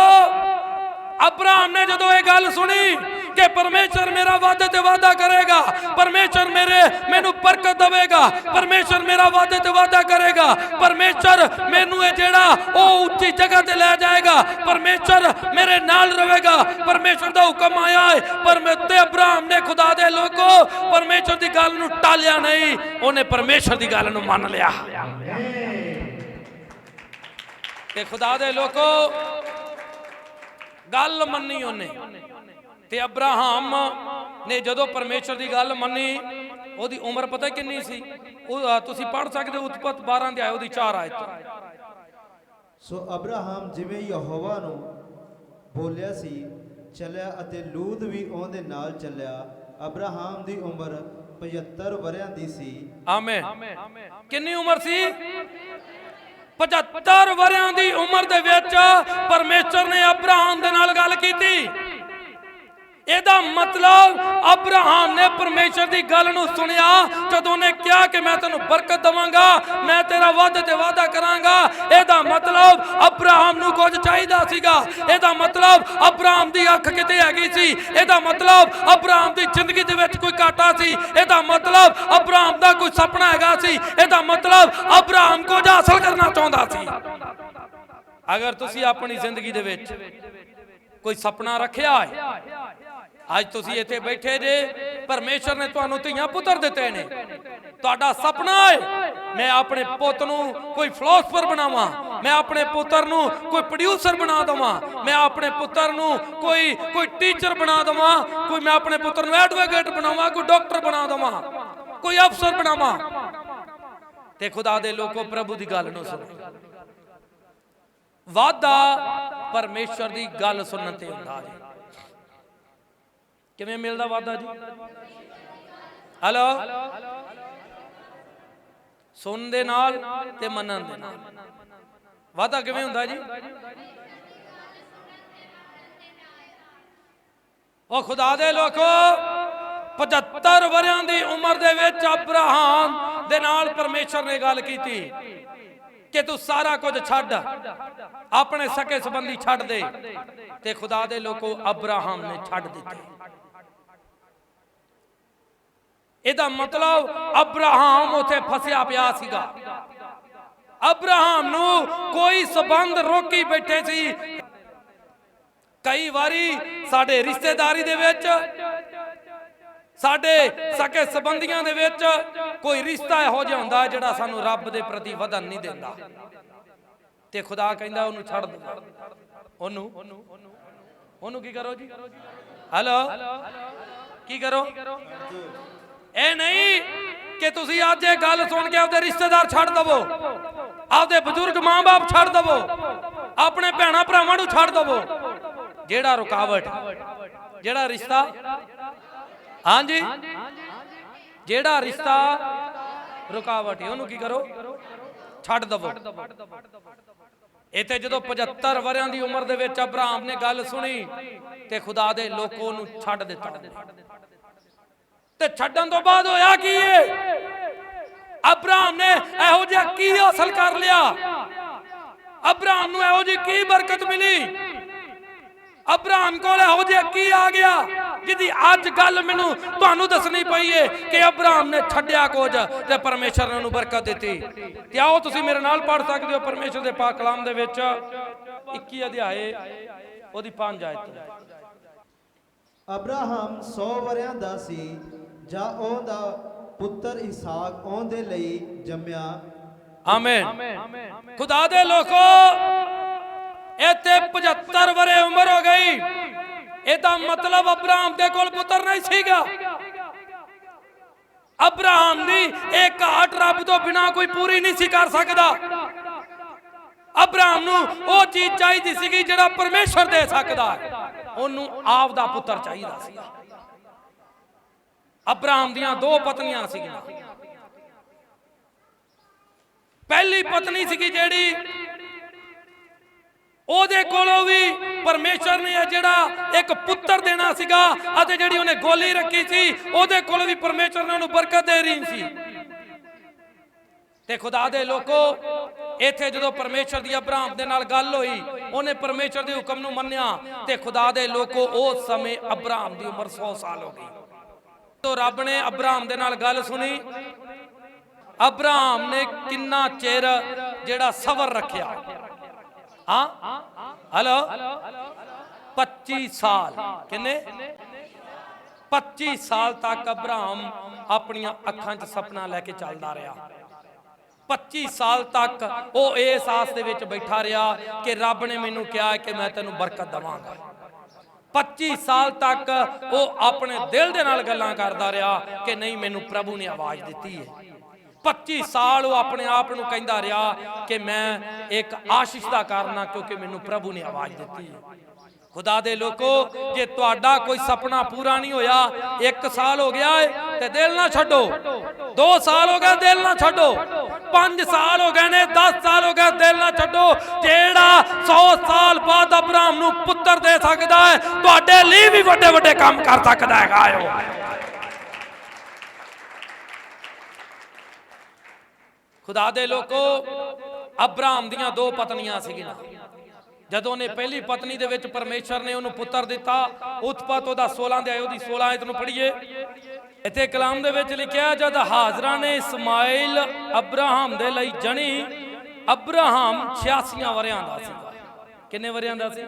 ਅਬਰਾਮ ਨੇ ਜਦੋਂ ਇਹ ਗੱਲ ਸੁਣੀ ਕਿ ਪਰਮੇਸ਼ਰ ਮੇਰਾ ਵਾਅਦੇ ਤੇ ਵਾਅਦਾ ਕਰੇਗਾ ਪਰਮੇਸ਼ਰ ਮੇਰੇ ਮੈਨੂੰ ਬਰਕਤ ਦੇਵੇਗਾ ਪਰਮੇਸ਼ਰ ਮੇਰਾ ਵਾਅਦੇ ਤੇ ਵਾਅਦਾ ਕਰੇਗਾ ਪਰਮੇਸ਼ਰ ਮੈਨੂੰ ਇਹ ਜਿਹੜਾ ਉਹ ਉੱਚੀ ਜਗ੍ਹਾ ਤੇ ਲੈ ਜਾਏਗਾ ਪਰਮੇਸ਼ਰ ਮੇਰੇ ਨਾਲ ਰਹੇਗਾ ਪਰਮੇਸ਼ਰ ਦਾ ਹੁਕਮ ਆਇਆ ਹੈ ਪਰ ਮੈਂ ਤੇ ਅਬਰਾਮ ਨੇ ਖੁਦਾ ਦੇ ਲੋਕੋ ਪਰਮੇਸ਼ਰ ਦੀ ਗੱਲ ਨੂੰ ਟਾਲਿਆ ਨਹੀਂ ਉਹਨੇ ਪਰਮੇਸ਼ਰ ਦੀ ਗੱਲ ਨੂੰ ਮੰਨ ਲਿਆ। ਤੇ ਖੁਦਾ ਦੇ ਲੋਕੋ ਗੱਲ ਮੰਨੀ ਉਹਨੇ। ਤੇ ਅਬਰਾਹਮ ਨੇ ਜਦੋਂ ਪਰਮੇਸ਼ਰ ਦੀ ਗੱਲ ਮੰਨੀ ਉਹਦੀ ਉਮਰ ਪਤਾ ਕਿੰਨੀ ਸੀ? ਉਹ ਤੁਸੀਂ ਪੜ੍ਹ ਸਕਦੇ ਹੋ ਉਤਪਤ 12 ਦੇ ਆਏ ਉਹਦੀ 4 ਆਇਤ ਸੋ ਅਬਰਾਹਮ ਜਿਵੇਂ ਯਹੋਵਾ ਨੂੰ ਬੋਲਿਆ ਸੀ ਚੱਲਿਆ ਅਤੇ ਲੂਤ ਵੀ ਉਹਦੇ ਨਾਲ ਚੱਲਿਆ। ਅਬਰਾਹਮ ਦੀ ਉਮਰ 75 ਵਰਿਆਂ ਦੀ ਸੀ। ਆਮੀਨ। ਕਿੰਨੀ ਉਮਰ ਸੀ? 75 ਵਰਿਆਂ ਦੀ ਉਮਰ ਦੇ ਵਿੱਚ ਪਰਮੇਸ਼ਰ ਨੇ ਅਬਰਾਹਮ ਦੇ ਨਾਲ ਗੱਲ ਕੀਤੀ। ਇਹਦਾ ਮਤਲਬ ਅਬਰਾਹਮ ਨੇ ਪਰਮੇਸ਼ਰ ਦੀ ਗੱਲ ਨੂੰ ਸੁਣਿਆ, ਜਦੋਂ ਉਹਨੇ ਕਿਹਾ ਕਿ ਮੈਂ ਤੈਨੂੰ ਬਰਕਤ ਦਵਾਂਗਾ, ਮੈਂ ਤੇਰਾ ਵਾਅਦੇ ਤੇ ਵਾਅਦਾ ਕਰਾਂਗਾ, ਇਹਦਾ ਮਤਲਬ ਅਬਰਾਹਮ ਨੂੰ ਕੁਝ ਚਾਹੀਦਾ ਸੀਗਾ। ਇਹਦਾ ਮਤਲਬ ਅਬਰਾਹਮ ਦੀ ਅੱਖ ਕਿਤੇ ਹੈਗੀ ਸੀ। ਇਹਦਾ ਮਤਲਬ ਅਬਰਾਹਮ ਦੀ ਜ਼ਿੰਦਗੀ ਦੇ ਵਿੱਚ ਕੋਈ ਘਾਟਾ ਸੀ। ਇਹਦਾ ਮਤਲਬ ਅਬਰਾਹਮ ਦਾ ਕੋਈ ਸੁਪਨਾ ਹੈਗਾ ਸੀ। ਇਹਦਾ ਮਤਲਬ ਅਬਰਾਹਮ ਕੁਝ ਹਾਸਲ ਕਰਨਾ ਚਾਹੁੰਦਾ ਸੀ। ਅਗਰ ਤੁਸੀਂ ਆਪਣੀ ਜ਼ਿੰਦਗੀ ਦੇ ਵਿੱਚ ਕੋਈ ਸੁਪਨਾ ਰੱਖਿਆ ਹੈ ਅੱਜ ਤੁਸੀਂ ਇੱਥੇ ਬੈਠੇ ਜੇ, ਪਰਮੇਸ਼ਰ ਨੇ ਤੁਹਾਨੂੰ ਧੀਆਂ ਪੁੱਤਰ ਦਿੱਤੇ ਨੇ। ਤੁਹਾਡਾ ਸੁਪਨਾ ਹੈ ਮੈਂ ਆਪਣੇ ਪੁੱਤ ਨੂੰ ਕੋਈ ਫਿਲਾਸਫਰ ਬਣਾਵਾਂ। ਮੈਂ ਆਪਣੇ ਪੁੱਤਰ ਨੂੰ ਕੋਈ ਪ੍ਰੋਡਿਊਸਰ ਬਣਾ ਦਵਾਂ। ਮੈਂ ਆਪਣੇ ਪੁੱਤਰ ਨੂੰ ਕੋਈ ਕੋਈ ਟੀਚਰ ਬਣਾ ਦਵਾਂ। ਕੋਈ ਮੈਂ ਆਪਣੇ ਪੁੱਤਰ ਨੂੰ ਐਡਵੋਕੇਟ ਬਣਾਵਾਂ, ਕੋਈ ਡਾਕਟਰ ਬਣਾ ਦਵਾਂ। ਕੋਈ ਅਫਸਰ ਬਣਾਵਾਂ। ਤੇ ਖੁਦਾ ਦੇ ਲੋਕੋ, ਪ੍ਰਭੂ ਦੀ ਗੱਲ ਨੂੰ ਸੁਣੋ। ਵਾਦਾ ਪਰਮੇਸ਼ਰ ਦੀ ਗੱਲ ਸੁਣਨ ਤੇ ਹੁੰਦਾ ਹੈ ਕਿਵੇਂ ਮਿਲਦਾ ਵਾਦਾ ਜੀ? ਹਲੋ ਸੁਣਨ ਦੇ ਨਾਲ ਤੇ ਮੰਨਣ ਦੇ ਨਾਲ। ਵਾਦਾ ਕਿਵੇਂ ਹੁੰਦਾ ਜੀ? ਉਹ ਖੁਦਾ ਦੇ ਲੋਕੋ 75 ਵਰਿਆਂ ਦੀ ਉਮਰ ਦੇ ਵਿੱਚ ਅਬਰਾਹਮ ਦੇ ਨਾਲ ਪਰਮੇਸ਼ਰ ਨੇ ਗੱਲ ਕੀਤੀ ਕਿ ਤੂੰ ਸਾਰਾ ਕੁਝ ਛੱਡ, ਆਪਣੇ ਸਕੇ ਸੰਬੰਧੀ ਛੱਡ ਦੇ ਤੇ ਖੁਦਾ ਦੇ ਲੋਕੋ ਅਬਰਾਹਮ ਨੇ ਛੱਡ ਦਿੱਤੇ। ਇਹਦਾ ਮਤਲਬ ਅਬਰਾਹਮ ਉਥੇ ਫਸਿਆ ਪਿਆ ਸੀਗਾ। ਅਬਰਾਹਮ ਨੂੰ ਕੋਈ ਸਬੰਧ ਰੋਕੀ ਬੈਠੇ ਸੀ। ਕਈ ਵਾਰੀ ਸਾਡੇ ਰਿਸ਼ਤੇਦਾਰੀ ਦੇ ਵਿੱਚ, ਸਾਡੇ ਸਕੇ ਸੰਬੰਧੀਆਂ ਦੇ ਵਿੱਚ ਕੋਈ ਰਿਸ਼ਤਾ ਇਹੋ ਜਿਹਾ ਹੁੰਦਾ ਜਿਹੜਾ ਸਾਨੂੰ ਰੱਬ ਦੇ ਪ੍ਰਤੀ ਵਧਨ ਨਹੀਂ ਦਿੰਦਾ। ਤੇ ਖੁਦਾ ਕਹਿੰਦਾ ਉਹਨੂੰ ਛੱਡ ਦਿਓ ਉਹਨੂੰ? ਉਹਨੂੰ ਕੀ ਕਰੋ ਜੀ? ਹੈਲੋ ਕੀ ਕਰੋ? ਇਹ ਨਹੀਂ ਕਿ ਤੁਸੀਂ ਅੱਜ ਇਹ ਗੱਲ ਸੁਣ ਕੇ ਆਪਦੇ ਰਿਸ਼ਤੇਦਾਰ ਛੱਡ ਦਵੋ। ਆਪਦੇ ਬਜ਼ੁਰਗ ਮਾਂ-ਬਾਪ ਛੱਡ ਦਵੋ। ਆਪਣੇ ਭੈਣਾ ਭਰਾਵਾਂ ਨੂੰ ਛੱਡ ਦਵੋ। ਜਿਹੜਾ ਰੁਕਾਵਟ, ਜਿਹੜਾ ਰਿਸ਼ਤਾ। ਹਾਂਜੀ? ਜਿਹੜਾ ਰਿਸ਼ਤਾ ਰੁਕਾਵਟ ਹੈ, ਉਹਨੂੰ ਕੀ ਕਰੋ? ਛੱਡ ਦਵੋ। ਇੱਥੇ ਜਦੋਂ 75 ਵਰਿਆਂ ਦੀ ਉਮਰ ਦੇ ਵਿੱਚ ਅਬਰਾਮ ਨੇ ਗੱਲ ਸੁਣੀ ਤੇ ਖੁਦਾ ਦੇ ਲੋਕੋ ਨੂੰ ਛੱਡ ਦਿੱਤਾ। ਤੇ ਛੱਡਣ ਤੋਂ ਬਾਅਦ ਹੋਇਆ ਕੀ ਏ? ਅਬਰਾਮ ਨੇ ਇਹੋ ਜਿਹਾ ਕੀ ਹਾਸਲ ਕਰ ਲਿਆ? ਅਬਰਾਮ ਨੂੰ ਇਹੋ ਜਿਹੀ ਕੀ ਬਰਕਤ ਮਿਲੀ? ਅਬਰਾਮ ਕੋਲ ਇਹੋ ਜਿਹਾ ਕੀ ਆ ਗਿਆ ਜਿਹਦੀ ਅੱਜ ਗੱਲ ਮੈਨੂੰ ਤੁਹਾਨੂੰ ਦੱਸਣੀ ਪਈ ਏ ਕਿ ਅਬਰਾਮ ਨੇ ਛੱਡਿਆ ਕੁਝ ਤੇ ਪਰਮੇਸ਼ਰ ਨੇ ਉਹਨੂੰ ਬਰਕਤ ਦਿੱਤੀ। ਤੇ ਆਓ ਤੁਸੀਂ ਮੇਰੇ ਨਾਲ ਪੜ੍ਹ ਸਕਦੇ ਹੋ ਪਰਮੇਸ਼ਰ ਦੇ ਪਾਕ ਕਲਾਮ ਦੇ ਵਿੱਚ। 21 ਅਧਿਆਏ, ਉਹਦੀ 5 ਆਇਤ। ਅਬਰਾਹਮ 100 ਵਰਿਆਂ ਦਾ ਸੀ ਜਾਂ ਉਹਦਾ ਪੁੱਤਰ ਇਸਾਕ ਉਹਦੇ ਲਈ ਜੰਮਿਆ। ਆਮੀਨ। ਖੁਦਾ ਦੇ ਲੋਕੋ ਇੱਥੇ 75 ਵਰੇ ਉਮਰ ਹੋ ਗਈ। ਇਹਦਾ ਮਤਲਬ ਅਬਰਾਮ ਦੇ ਕੋਲ ਪੁੱਤਰ ਨਹੀਂ ਸੀਗਾ। ਅਬਰਾਮ ਦੀ ਇਹ ਘਾਟ ਰੱਬ ਤੋਂ ਬਿਨਾ ਕੋਈ ਪੂਰੀ ਨਹੀਂ ਸੀ ਕਰ ਸਕਦਾ। ਅਬਰਾਮ ਨੂੰ ਉਹ ਚੀਜ਼ ਚਾਹੀਦੀ ਸੀਗੀ ਜਿਹੜਾ ਪਰਮੇਸ਼ਰ ਦੇ ਸਕਦਾ ਉਹਨੂੰ ਆਪ ਦਾ ਪੁੱਤਰ ਚਾਹੀਦਾ ਸੀ ਅਬਰਾਮ ਦੀਆਂ ਦੋ ਪਤਨੀਆਂ ਸੀਗੀਆਂ। ਪਹਿਲੀ ਪਤਨੀ ਸੀਗੀ ਜਿਹੜੀ ਉਹਦੇ ਕੋਲੋਂ ਵੀ ਪਰਮੇਸ਼ਰ ਨੇ ਜਿਹੜਾ ਇੱਕ ਪੁੱਤਰ ਦੇਣਾ ਸੀਗਾ ਅਤੇ ਜਿਹੜੀ ਉਹਨੇ ਗੋਲੀ ਰੱਖੀ ਸੀ, ਉਹਦੇ ਕੋਲੋਂ ਵੀ ਪਰਮੇਸ਼ਰ ਨੇ ਉਹਨੂੰ ਬਰਕਤ ਦੇ ਰਹੀ ਸੀ। ਤੇ ਖੁਦਾ ਦੇ ਲੋਕੋ, ਇੱਥੇ ਜਦੋਂ ਪਰਮੇਸ਼ਰ ਦੀ ਅਬਰਾਮ ਦੇ ਨਾਲ ਗੱਲ ਹੋਈ, ਉਹਨੇ ਪਰਮੇਸ਼ਰ ਦੇ ਹੁਕਮ ਨੂੰ ਮੰਨਿਆ ਤੇ ਖੁਦਾ ਦੇ ਲੋਕੋ ਉਸ ਸਮੇਂ ਅਬਰਾਮ ਦੀ ਉਮਰ 100 ਸਾਲ ਹੋ ਗਈ। ਤੋ ਰੱਬ ਨੇ ਅਬਰਾਮ ਦੇ ਨਾਲ ਗੱਲ ਸੁਣੀ। ਅਬਰਾਮ ਨੇ ਕਿੰਨਾ ਚਿਰ ਜਿਹੜਾ ਸਬਰ ਰੱਖਿਆ? ਹਾਂ? ਹਲੋ? 25 ਸਾਲ। ਕਿੰਨੇ? 25 ਸਾਲ ਤੱਕ ਅਬਰਾਮ ਆਪਣੀਆਂ ਅੱਖਾਂ 'ਚ ਸੁਪਨਾ ਲੈ ਕੇ ਚੱਲਦਾ ਰਿਹਾ। 25 ਸਾਲ ਤੱਕ ਉਹ ਇਸ ਆਸ ਦੇ ਵਿੱਚ ਬੈਠਾ ਰਿਹਾ ਕਿ ਰੱਬ ਨੇ ਮੈਨੂੰ ਕਿਹਾ ਕਿ ਮੈਂ ਤੈਨੂੰ ਬਰਕਤ ਦਵਾਂਗਾ। 25 ਸਾਲ ਤੱਕ ਉਹ ਆਪਣੇ ਦਿਲ ਦੇ ਨਾਲ ਗੱਲਾਂ ਕਰਦਾ ਰਿਹਾ ਕਿ ਨਹੀਂ, ਮੈਨੂੰ ਪ੍ਰਭੂ ਨੇ ਆਵਾਜ਼ ਦਿੱਤੀ ਹੈ 25 ਸਾਲ ਉਹ ਆਪਣੇ ਆਪ ਨੂੰ ਕਹਿੰਦਾ ਰਿਹਾ ਕਿ ਮੈਂ ਇੱਕ ਆਸ਼ੀਸ਼ ਦਾ ਕਾਰਨ ਹਾਂ ਕਿਉਂਕਿ ਮੈਨੂੰ ਪ੍ਰਭੂ ਨੇ ਆਵਾਜ਼ ਦਿੱਤੀ ਹੈ ਖੁਦਾ ਦੇ ਲੋਕੋ, ਜੇ ਤੁਹਾਡਾ ਕੋਈ ਸੁਪਨਾ ਪੂਰਾ ਨਹੀਂ ਹੋਇਆ, ਇੱਕ ਸਾਲ ਹੋ ਗਿਆ ਹੈ ਤੇ ਦਿਲ ਨਾ ਛੱਡੋ। 2 ਸਾਲ ਹੋ ਗਏ, ਦਿਲ ਨਾ ਛੱਡੋ। 5 ਸਾਲ ਹੋ ਗਏ ਨੇ 10 ਸਾਲ ਹੋ ਗਏ, ਦਿਲ ਨਾ ਛੱਡੋ। ਜਿਹੜਾ 100 ਸਾਲ ਬਾਅਦ ਅਬਰਾਮ ਨੂੰ ਪੁੱਤਰ ਦੇ ਸਕਦਾ ਹੈ ਤੁਹਾਡੇ ਲਈ ਵੀ ਵੱਡੇ ਵੱਡੇ ਕੰਮ ਕਰ ਸਕਦਾ ਹੈਗਾ ਉਹ। ਖੁਦਾ ਦੇ ਲੋਕੋ ਅਬਰਾਮ ਦੀਆਂ ਦੋ ਪਤਨੀਆਂ ਸੀਗੀਆਂ। ਜਦੋਂ ਨੇ ਪਹਿਲੀ ਪਤਨੀ ਦੇ ਵਿੱਚ ਪਰਮੇਸ਼ਰ ਨੇ ਉਹਨੂੰ ਪੁੱਤਰ ਦਿੱਤਾ ਉਤਪਤ ਉਹਦਾ 16 ਦੇ ਆਏ ਉਹਦੀ 16 ਆਇਤ ਨੂੰ ਪੜ੍ਹੀਏ। ਇੱਥੇ ਕਲਾਮ ਦੇ ਵਿੱਚ ਲਿਖਿਆ ਜਦ ਹਾਜ਼ਰਾ ਨੇ ਇਸਮਾਇਲ ਅਬਰਾਹਮ ਦੇ ਲਈ ਜਣੀ ਅਬਰਾਹਮ 86 ਵਰਿਆਂ ਦਾ ਸੀ ਕਿੰਨੇ ਵਰਿਆਂ ਦਾ ਸੀ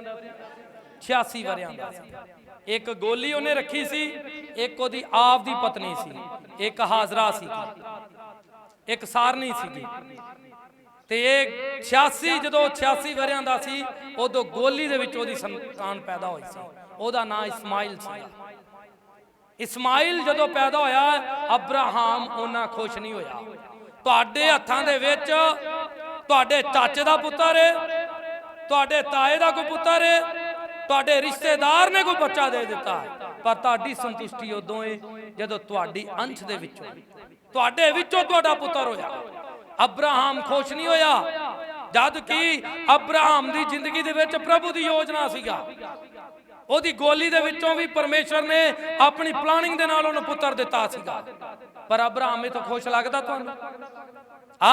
86 ਵਰਿਆਂ ਦਾ ਸੀ ਇੱਕ ਗੋਲੀ ਉਹਨੇ ਰੱਖੀ ਸੀ ਇੱਕ ਉਹਦੀ ਆਪ ਦੀ ਪਤਨੀ ਸੀ। ਇੱਕ ਹਾਜ਼ਰਾ ਸੀ ਇੱਕ ਸਾਰਨੀ ਸੀਗੀ। ਤੇ ਇਹ 86 ਜਦੋਂ 86 ਵਰਿਆਂ ਦਾ ਸੀ, ਉਦੋਂ ਗੋਲੀ ਦੇ ਵਿੱਚ ਉਹਦੀ ਸੰਤਾਨ ਪੈਦਾ ਹੋਈ ਸੀ। ਉਹਦਾ ਨਾਂ ਇਸਮਾਈਲ ਸੀ। ਇਸਮਾਈਲ ਜਦੋਂ ਪੈਦਾ ਹੋਇਆ, ਅਬਰਾਹਮ ਉਹਨਾਂ ਖੁਸ਼ ਨਹੀਂ ਹੋਇਆ। ਤੁਹਾਡੇ ਹੱਥਾਂ ਦੇ ਵਿੱਚ ਤੁਹਾਡੇ ਚਾਚੇ ਦਾ ਪੁੱਤਰ ਹੈ ਤੁਹਾਡੇ ਤਾਏ ਦਾ ਕੋਈ ਪੁੱਤਰ ਹੈ ਤੁਹਾਡੇ ਰਿਸ਼ਤੇਦਾਰ ਨੇ ਕੋਈ ਬੱਚਾ ਦੇ ਦਿੱਤਾ ਪਰ ਤੁਹਾਡੀ ਸੰਤੁਸ਼ਟੀ ਉਦੋਂ ਹੈ ਜਦੋਂ ਤੁਹਾਡੀ ਅੰਸ਼ ਦੇ ਵਿੱਚੋਂ, ਤੁਹਾਡੇ ਵਿੱਚੋਂ ਤੁਹਾਡਾ ਪੁੱਤਰ ਹੋਇਆ। ਅਬਰਾਹਮ ਖੁਸ਼ ਨਹੀਂ ਹੋਇਆ। ਜਦ ਕਿ ਅਬਰਾਹਮ ਦੀ ਜ਼ਿੰਦਗੀ ਦੇ ਵਿੱਚ ਪ੍ਰਭੂ ਦੀ ਯੋਜਨਾ ਸੀਗਾ। ਉਹਦੀ ਗੋਲੀ ਦੇ ਵਿੱਚੋਂ ਵੀ ਪਰਮੇਸ਼ਰ ਨੇ ਆਪਣੀ ਪਲਾਨਿੰਗ ਦੇ ਨਾਲ ਉਹਨੂੰ ਪੁੱਤਰ ਦਿੱਤਾ ਸੀਗਾ। ਪਰ ਅਬਰਾਹਮ ਇਹ ਤੋਂ ਖੁਸ਼ ਲੱਗਦਾ ਤੁਹਾਨੂੰ? ਆ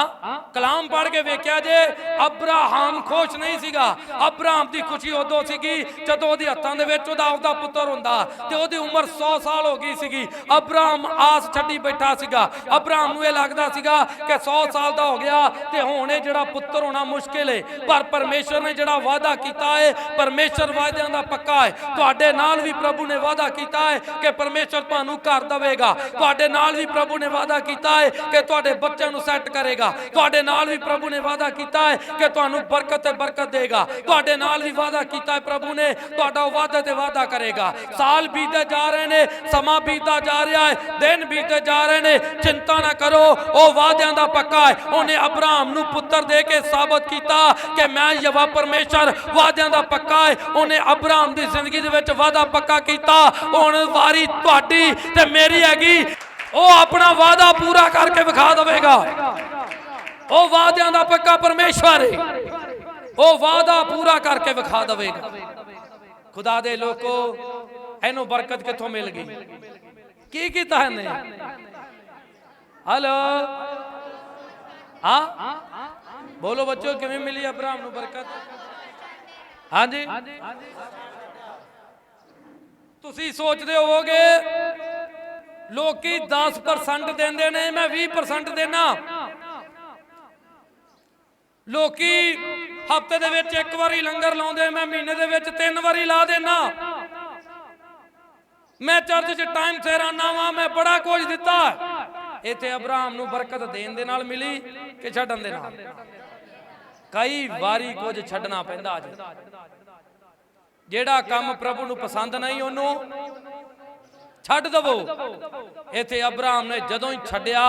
ਕਲਾਮ ਪੜ ਕੇ ਵੇਖਿਆ ਜੇ, ਅਬਰਾਹਮ ਖੁਸ਼ ਨਹੀਂ ਸੀਗਾ। ਅਬਰਾਹਮ ਦੀ ਖੁਸ਼ੀ ਉਦੋਂ ਸੀਗੀ ਜਦੋਂ ਉਹਦੇ ਹੱਥਾਂ ਦੇ ਵਿੱਚ ਉਹਦਾ ਆਪਦਾ ਪੁੱਤਰ ਹੁੰਦਾ ਤੇ ਉਹਦੀ ਉਮਰ 100 ਸਾਲ ਹੋ ਗਈ ਸੀਗੀ। ਅਬਰਾਹਮ ਆਸ ਛੱਡੀ ਬੈਠਾ ਸੀਗਾ। ਅਬਰਾਹਮ ਨੂੰ ਇਹ ਲੱਗਦਾ ਸੀਗਾ ਕਿ 100 ਸਾਲ ਦਾ ਹੋ ਗਿਆ ਤੇ ਹੁਣ ਇਹ ਜਿਹੜਾ ਪੁੱਤਰ ਹੋਣਾ ਮੁਸ਼ਕਿਲ ਹੈ ਪਰ ਪਰਮੇਸ਼ਰ ਨੇ ਜਿਹੜਾ ਵਾਅਦਾ ਕੀਤਾ ਹੈ ਪਰਮੇਸ਼ਰ ਵਾਅਦਿਆਂ ਦਾ ਪੱਕਾ ਹੈ ਤੁਹਾਡੇ ਨਾਲ ਵੀ ਪ੍ਰਭੂ ਨੇ ਵਾਅਦਾ ਕੀਤਾ ਹੈ ਕਿ ਪਰਮੇਸ਼ਰ ਤੁਹਾਨੂੰ ਘਰ ਦੇਵੇਗਾ। ਤੁਹਾਡੇ ਨਾਲ ਵੀ ਪ੍ਰਭੂ ਨੇ ਵਾਅਦਾ ਕੀਤਾ ਹੈ ਕਿ ਤੁਹਾਡੇ ਬੱਚਿਆਂ ਨੂੰ ਸੈੱਟ ਕਰੇਗਾ। ਤੁਹਾਡੇ ਨਾਲ ਵੀ ਪ੍ਰਭੂ ਨੇ ਵਾਅਦਾ ਕੀਤਾ ਹੈ ਕਿ ਤੁਹਾਨੂੰ ਬਰਕਤ ਤੇ ਬਰਕਤ ਦੇਗਾ। ਤੁਹਾਡੇ ਨਾਲ ਵੀ ਵਾਅਦਾ ਕੀਤਾ ਹੈ ਪ੍ਰਭੂ ਨੇ, ਤੁਹਾਡਾ ਵਾਅਦਾ ਤੇ ਵਾਅਦਾ ਕਰੇਗਾ। ਸਾਲ ਬੀਤਦੇ ਜਾ ਰਹੇ ਨੇ, ਸਮਾਂ ਬੀਤਦਾ ਜਾ ਰਿਹਾ ਹੈ, ਦਿਨ ਬੀਤਦੇ ਜਾ ਰਹੇ ਨੇ, ਚਿੰਤਾ ਨਾ ਕਰੋ, ਉਹ ਵਾਅਦਿਆਂ ਦਾ ਪੱਕਾ ਹੈ। ਉਹਨੇ ਅਬਰਾਹਮ ਨੂੰ ਪੁੱਤਰ ਦੇ ਕੇ ਸਾਬਤ ਕੀਤਾ ਕਿ ਮੈਂ ਯਵਾ ਪਰਮੇਸ਼ਰ, ਵਾਅਦਿਆਂ ਦਾ ਪੱਕਾ ਹੈ। ਉਹਨੇ ਅਬਰਾਮ ਦੀ ਜ਼ਿੰਦਗੀ ਦੇ ਵਿੱਚ ਵਾਅਦਾ ਪੱਕਾ ਕੀਤਾ। ਹੁਣ ਵਾਰੀ ਤੁਹਾਡੀ ਤੇ ਮੇਰੀ ਹੈਗੀ। ਉਹ ਆਪਣਾ ਵਾਅਦਾ ਪੂਰਾ ਕਰਕੇ ਵਿਖਾ ਦੇਵੇਗਾ। ਉਹ ਵਾਅਦਿਆਂ ਦਾ ਪੱਕਾ ਪਰਮੇਸ਼ਵਰ ਹੈ ਉਹ ਵਾਅਦਾ ਪੂਰਾ ਕਰਕੇ ਵਿਖਾ ਦੇਵੇਗਾ। ਖੁਦਾ ਦੇ ਲੋਕੋ, ਇਹਨੂੰ ਬਰਕਤ ਕਿੱਥੋਂ ਮਿਲ ਗਈ? ਕੀ ਕੀਤਾ ਇਹਨੇ? ਹਲੋ? ਹਾਂ? ਬੋਲੋ ਬੱਚੋ, ਕਿਵੇਂ ਮਿਲੀ ਅਬਰਾਮ ਨੂੰ ਬਰਕਤ? ਹਾਂਜੀ? ਤੁਸੀਂ ਸੋਚਦੇ ਹੋਵੋਗੇ ਲੋਕੀ 10% ਦਿੰਦੇ ਨੇ, ਮੈਂ 20% ਦੇਣਾ ਲੋਕੀ ਹਫ਼ਤੇ ਦੇ ਵਿੱਚ ਇੱਕ ਵਾਰੀ ਲੰਗਰ ਲਾਉਂਦੇ, ਮੈਂ ਮਹੀਨੇ ਦੇ ਵਿੱਚ ਤਿੰਨ ਵਾਰੀ ਲਾ ਦੇਣਾ ਮੈਂ ਚਰਚ 'ਚ ਟਾਈਮ ਸਿਰ ਆਉਣਾ ਵਾਂ, ਮੈਂ ਬੜਾ ਕੁਝ ਦਿੱਤਾ। ਇੱਥੇ ਅਬਰਾਹਮ ਨੂੰ ਬਰਕਤ ਦੇਣ ਦੇ ਨਾਲ ਮਿਲੀ ਕਿ ਛੱਡਣ ਦੇ ਨਾਲ? ਕਈ ਵਾਰੀ ਕੁਝ ਛੱਡਣਾ ਪੈਂਦਾ ਅੱਜ। ਜਿਹੜਾ ਕੰਮ ਪ੍ਰਭੂ ਨੂੰ ਪਸੰਦ ਨਹੀਂ, ਉਹਨੂੰ ਛੱਡ ਦਵੋ। ਇੱਥੇ ਅਬਰਾਮ ਨੇ ਜਦੋਂ ਹੀ ਛੱਡਿਆ,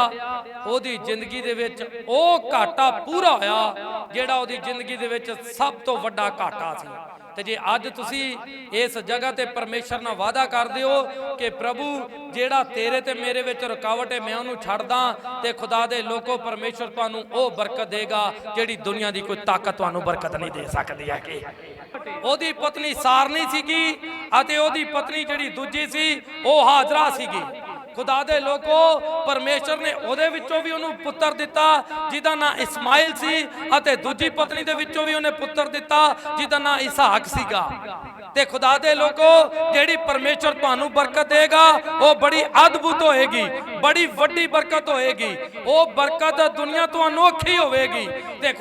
ਉਹਦੀ ਜ਼ਿੰਦਗੀ ਦੇ ਵਿੱਚ ਉਹ ਘਾਟਾ ਪੂਰਾ ਹੋਇਆ, ਜਿਹੜਾ ਉਹਦੀ ਜ਼ਿੰਦਗੀ ਦੇ ਵਿੱਚ ਸਭ ਤੋਂ ਵੱਡਾ ਘਾਟਾ ਸੀ। ਤੇ ਜੇ ਅੱਜ ਤੁਸੀਂ ਇਸ ਜਗ੍ਹਾ ਤੇ ਪਰਮੇਸ਼ਰ ਨਾਲ ਵਾਅਦਾ ਕਰਦੇ ਹੋ ਕਿ ਪ੍ਰਭੂ, ਜਿਹੜਾ ਤੇਰੇ ਤੇ ਮੇਰੇ ਵਿੱਚ ਰੁਕਾਵਟ ਹੈ, ਮੈਂ ਉਹਨੂੰ ਛੱਡਦਾ ਤੇ ਖੁਦਾ ਦੇ ਲੋਕੋ ਪਰਮੇਸ਼ਰ ਤੁਹਾਨੂੰ ਉਹ ਬਰਕਤ ਦੇਗਾ, ਜਿਹੜੀ ਦੁਨੀਆ ਦੀ ਕੋਈ ਤਾਕਤ ਤੁਹਾਨੂੰ ਬਰਕਤ ਨਹੀਂ ਦੇ ਸਕਦੀ ਹੈ ਕਿ ਉਹਦੀ ਪਤਨੀ ਸਾਰਨੀ ਸੀਗੀ ਅਤੇ ਉਹਦੀ ਪਤਨੀ ਜਿਹੜੀ ਦੂਜੀ ਸੀ, ਉਹ ਹਾਜ਼ਰਾ ਸੀਗੀ। ਖੁਦਾ ਦੇ ਲੋਕੋ ਪਰਮੇਸ਼ਰ ਨੇ ਉਹਦੇ ਵਿੱਚੋਂ ਵੀ ਉਹਨੂੰ ਪੁੱਤਰ ਦਿੱਤਾ, ਜਿਹਦਾ ਨਾਂ ਇਸਮਾਇਲ ਸੀ ਅਤੇ ਦੂਜੀ ਪਤਨੀ ਦੇ ਵਿੱਚੋਂ ਵੀ ਉਹਨੇ ਪੁੱਤਰ ਦਿੱਤਾ, ਜਿਹਦਾ ਨਾਂ ਇਸਾਕ ਸੀਗਾ। ਤੇ ਖੁਦਾ ਦੇ ਲੋਕੋ, ਜਿਹੜੀ ਪਰਮੇਸ਼ਰ ਤੁਹਾਨੂੰ ਬਰਕਤ ਦੇਗਾ, ਉਹ ਬੜੀ ਅਦਭੁਤ ਹੋਏਗੀ, ਬੜੀ ਵੱਡੀ ਬਰਕਤ ਹੋਏਗੀ। ਉਹ ਬਰਕਤ ਦੁਨੀਆ ਤੁਹਾਨੂੰ ਔਖੀ ਹੋਵੇਗੀ। ਤੇ